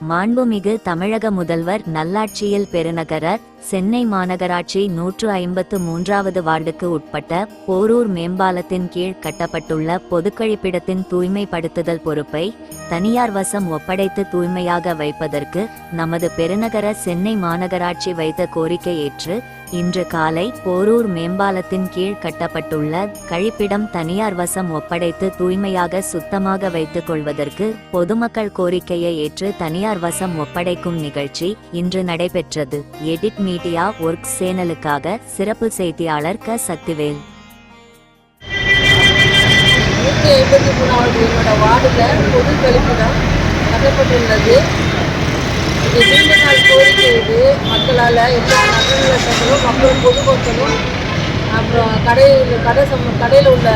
மாண்புமிகு தமிழக முதல்வர் நல்லாட்சியில் பெருநகர சென்னை மாநகராட்சி நூற்று ஐம்பத்து மூன்றாவது வார்டுக்கு உட்பட்ட போரூர் மேம்பாலத்தின் கீழ் கட்டப்பட்டுள்ள பொதுக்கழிப்பிடத்தின் தூய்மைப்படுத்துதல் பொறுப்பை தனியார் வசம் ஒப்படைத்து தூய்மையாக வைப்பதற்கு நமது பெருநகர சென்னை மாநகராட்சி வைத்த கோரிக்கை ஏற்று இன்று காலை போரூர் மேம்பாலத்தின் கீழ் கட்டப்பட்டுள்ள கழிப்பிடம் தனியார் வசம் ஒப்படைத்து தூய்மையாக சுத்தமாக வைத்துக் கொள்வதற்கு பொதுமக்கள் கோரிக்கையை ஏற்று தனியார் வசம் ஒப்படைக்கும் நிகழ்ச்சி இன்று நடைபெற்றது. எடிட் மீடியா ஒர்க் சேனலுக்காக சிறப்பு செய்தியாளர் க. சக்திவேல். நூற்றி ஐம்பத்தி மூணாவது என்னோட வார்டில் பொது கழிப்பிடம் கட்டப்பட்டுள்ளது. நீண்ட நாள் கோரிக்கை இது மக்களால் எல்லா நகரங்களும் மக்களும் பொதுமக்களும் அப்புறம் கடையில் கடை சம் கடையில் உள்ள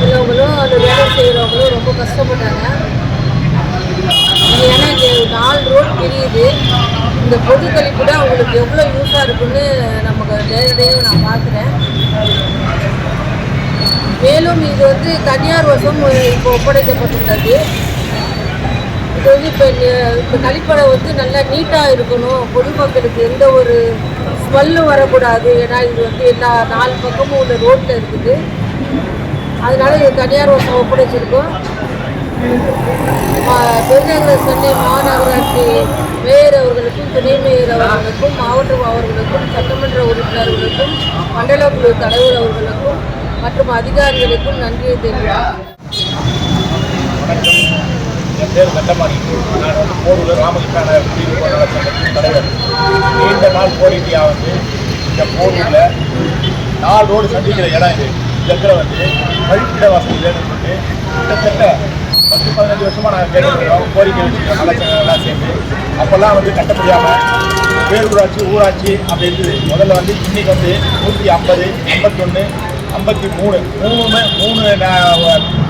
உள்ளவங்களும் அந்த வேலை செய்கிறவங்களும் ரொம்ப கஷ்டப்பட்டாங்க. ஏன்னா இங்கே நாலு ரோடு பிரியுது இந்த பொது கழிப்பிடம் அவங்களுக்கு எவ்வளோ யூஸாக இருக்குன்னு நமக்கு நேரடியாக நான் பார்க்குறேன். மேலும் இது வந்து தனியார் வசம் இப்போ ஒப்படைக்கப்பட்டுள்ளது. இது வந்து இப்போ இப்போ கழிப்பறை வந்து நல்லா நீட்டாக இருக்கணும். பொதுமக்களுக்கு எந்த ஒரு ஸ்மெல்லும் வரக்கூடாது. ஏன்னா இது வந்து எல்லா நாலு பக்கமும் உள்ள ரோட்டில் இருக்குது. அதனால இது தனியார் வசம் ஒப்படைச்சிருக்கோம் பெருநகர சென்னை மாநகராட்சி மேயர் அவர்களுக்கும் துணை மேயர் அவர்களுக்கும் மாவட்ட அவர்களுக்கும் சட்டமன்ற உறுப்பினர்களுக்கும் மண்டல குழு தலைவர் அவர்களுக்கும் மற்றும் அதிகாரிகளுக்கும் நன்றியை தெரிவிக்கிறேன் பேர் கண்டமாணி நான் வந்து போரூர் ராமகிருஷ்ண குடியிருப்பு சங்கத்தின் தலைவர். நீண்ட நாள் கோரிக்கையாக வந்து இந்த போரூரில் நாலு ரோடு சந்திக்கிற இடம் இது. இந்த இடத்துல வந்து கழிப்பிட வசதி வேணும்னு சொல்லிட்டு கிட்டத்தட்ட பத்து பதினஞ்சு வருஷமாக நாங்கள் கேட்டுக்கிறோம் கோரிக்கை வச்சுருக்கோம் நலச்சங்கங்கள்லாம் சேர்ந்து. அப்போல்லாம் வந்து கட்ட முடியாமல் பேரூராட்சி ஊராட்சி அப்படி இருந்தது முதல்ல வந்து இன்னைக்கு வந்து நூற்றி ஐம்பது ஐம்பத்தொன்று ஐம்பத்தி மூணு மூணு மூணு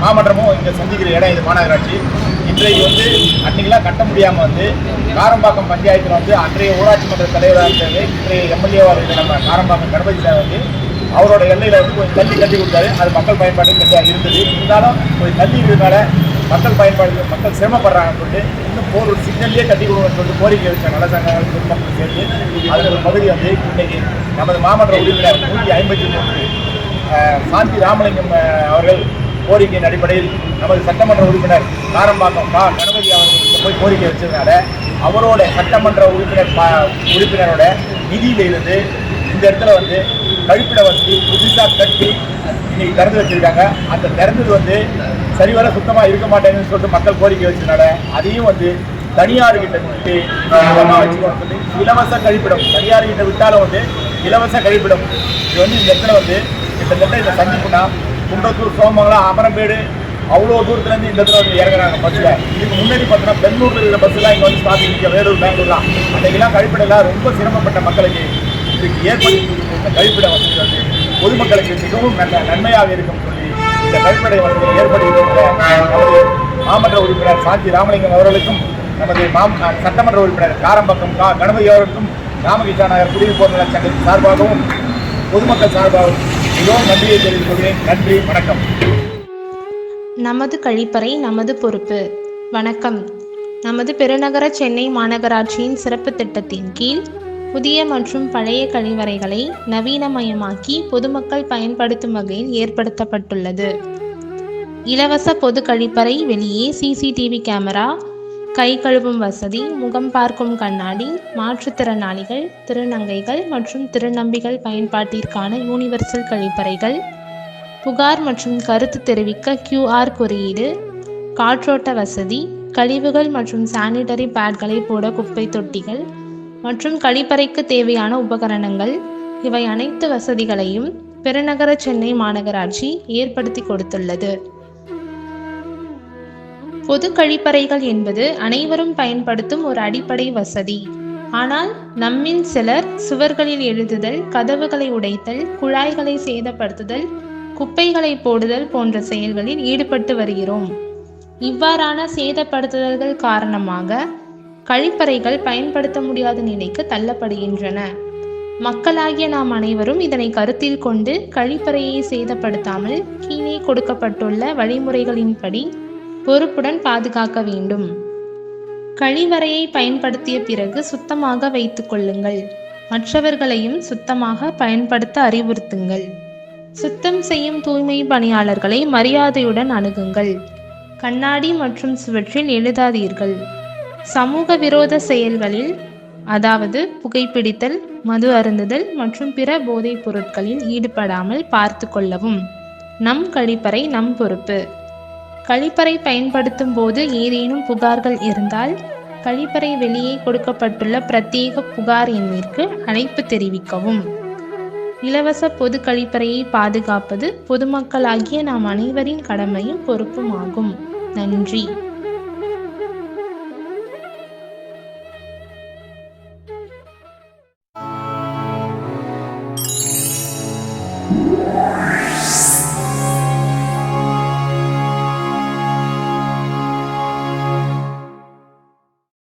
மாமன்றமும் இங்கே சந்திக்கிற இடம் இது மாநகராட்சி. இன்றைக்கு வந்து அன்னைக்கெல்லாம் கட்ட முடியாமல் வந்து காரம்பாக்கம் பஞ்சாயத்தில் வந்து அன்றைய ஊராட்சி மன்ற தலைவராக இருந்தது. இன்றைய எம்எல்ஏவாக இருக்கிற நம்ம காரம்பாக்கம் கணபதி சார் வந்து அவரோட எல்லையில் வந்து கொஞ்சம் தள்ளி கட்டி கொடுத்தாரு. அது மக்கள் பயன்பாடு கொஞ்சம் இருந்தது இருந்தாலும் கொஞ்சம் தள்ளி இருக்கிறதுனால மக்கள் பயன்பாடு மக்கள் சிரமப்படுறாங்கன்னு சொல்லிட்டு இன்னும் போர் ஒரு சிக்னல்லே கட்டி கொடுங்கன்னு சொல்லிட்டு கோரிக்கை வச்ச நல சங்கங்கள் பொதுமக்கள் சேர்ந்து. அதில் ஒரு பகுதி வந்து இன்றைக்கு நமது மாமன்ற உறுப்பினர் நூற்றி ஐம்பத்தி மூணு சாந்தி ராமலிங்கம் அவர்கள் கோரிக்கையின் அடிப்படையில் நமது சட்டமன்ற உறுப்பினர் காரம்பாக்கம் கா. கணபதி அவர்களுக்கு போய் கோரிக்கை வச்சதுனால அவரோட சட்டமன்ற உறுப்பினர் உறுப்பினரோட நிதியிலிருந்து இந்த இடத்துல வந்து கழிப்பிட வசதி புதுசாக கட்டி இன்னைக்கு திறந்து வச்சிருக்காங்க. அந்த திறந்தது வந்து சரிவர சுத்தமாக இருக்க மாட்டேங்குன்னு சொல்லிட்டு மக்கள் கோரிக்கை வச்சதுனால அதையும் வந்து தனியார் கிட்ட விட்டு சுத்தமாக சொல்லி இலவச கழிப்பிடம் தனியார் கிட்ட விட்டாலும் வந்து இலவச கழிப்பிடம். இது வந்து இந்த இடத்துல வந்து கிட்டத்தட்ட இந்த சந்திப்புனா குன்றத்தூர் சோமங்கலம் அமரம்பேடு அவ்வளோ தூரத்துலேருந்து இந்த இடத்துல வந்து இறங்குறாங்க பஸ்ஸில் இதுக்கு முன்னாடி பார்த்தீங்கன்னா பெங்களூர்ல இருக்கிற பஸ்ஸெல்லாம் இங்கே வந்து ஸ்டாப் நிற்க வேலூர் பெங்களூர்லாம் அன்றைக்கெல்லாம் கழிப்பிடலாம் ரொம்ப சிரமப்பட்ட மக்களுக்கு இதுக்கு ஏற்படுத்தி இந்த கழிப்பிட வசதி வந்து பொதுமக்களுக்கு மிகவும் நல்ல நன்மையாக இருக்கும் சொல்லி இந்த கழிப்பிட வசதியை ஏற்படுத்தி நமது மாமன்ற உறுப்பினர் சாந்தி ராமலிங்கம் அவர்களுக்கும் நமது மாம் சட்டமன்ற உறுப்பினர் காரம்பக்கம் கா கணபதி அவர்களுக்கும் ராமகிருஷ்ணா நகர் குடியிருப்போர் நல சங்கத்தின் சார்பாகவும் பொதுமக்கள் சார்பாகவும் மிகவும் நன்றியை தெரிவித்துக் கொள்கிறேன் நன்றி வணக்கம். நமது கழிப்பறை நமது பொறுப்பு. வணக்கம். நமது பெருநகர சென்னை மாநகராட்சியின் சிறப்பு திட்டத்தின் கீழ் புதிய மற்றும் பழைய கழிவறைகளை நவீனமயமாக்கி பொதுமக்கள் பயன்படுத்தும் வகையில் ஏற்படுத்தப்பட்டுள்ளது. இலவச பொது கழிப்பறை வெளியே சிசிடிவி கேமரா கை கழுவும் வசதி முகம் பார்க்கும் கண்ணாடி மாற்றுத்திறனாளிகள் திருநங்கைகள் மற்றும் திருநம்பிகள் பயன்பாட்டிற்கான யூனிவர்சல் கழிப்பறைகள் புகார் மற்றும் கருத்து தெரிவிக்க கியூஆர் குறியீடு காற்றோட்ட வசதி கழிவுகள் மற்றும் சானிடரி பேட்களை போட குப்பை தொட்டிகள் மற்றும் கழிப்பறைக்கு தேவையான உபகரணங்கள். இவை அனைத்து வசதிகளையும் பெருநகர சென்னை மாநகராட்சி ஏற்படுத்தி கொடுத்துள்ளது. பொது கழிப்பறைகள் என்பது அனைவரும் பயன்படுத்தும் ஒரு அடிப்படை வசதி. ஆனால் நம்மின் சிலர் சுவர்களில் எழுதுதல் கதவுகளை உடைத்தல் குழாய்களை சேதப்படுத்துதல் குப்பைகளை போடுதல் போன்ற செயல்களில் ஈடுபட்டு வருகிறோம். இவ்வாறான சேதப்படுத்துதல்கள் காரணமாக கழிப்பறைகள் பயன்படுத்த முடியாத நிலைக்கு தள்ளப்படுகின்றன. மக்களாகிய நாம் அனைவரும் இதனை கருத்தில் கொண்டு கழிப்பறையை சேதப்படுத்தாமல் கீழே கொடுக்கப்பட்டுள்ள வழிமுறைகளின்படி பொறுப்புடன் பாதுகாக்க வேண்டும். கழிவறையை பயன்படுத்திய பிறகு சுத்தமாக வைத்துக் கொள்ளுங்கள். மற்றவர்களையும் சுத்தமாக பயன்படுத்த அறிவுறுத்துங்கள். சுத்தம் செய்யும் தூய்மை பணியாளர்களை மரியாதையுடன் அணுகுங்கள். கண்ணாடி மற்றும் சுவற்றில் எழுதாதீர்கள். சமூக விரோத செயல்களில் அதாவது புகைப்பிடித்தல் மது அருந்துதல் மற்றும் பிற போதைப் பொருட்களில் ஈடுபடாமல் பார்த்து கொள்ளவும். நம் கழிப்பறை நம் பொறுப்பு. கழிப்பறை பயன்படுத்தும் போது ஏதேனும் புகார்கள் இருந்தால் கழிப்பறை வெளியே கொடுக்கப்பட்டுள்ள பிரத்யேக புகார் எண்ணிற்கு அழைப்பு தெரிவிக்கவும் இலவச பொது கழிப்பறையை பாதுகாப்பது பொதுமக்களாகிய நாம் அனைவரின் கடமையும் பொறுப்புமாகும் நன்றி Yeah.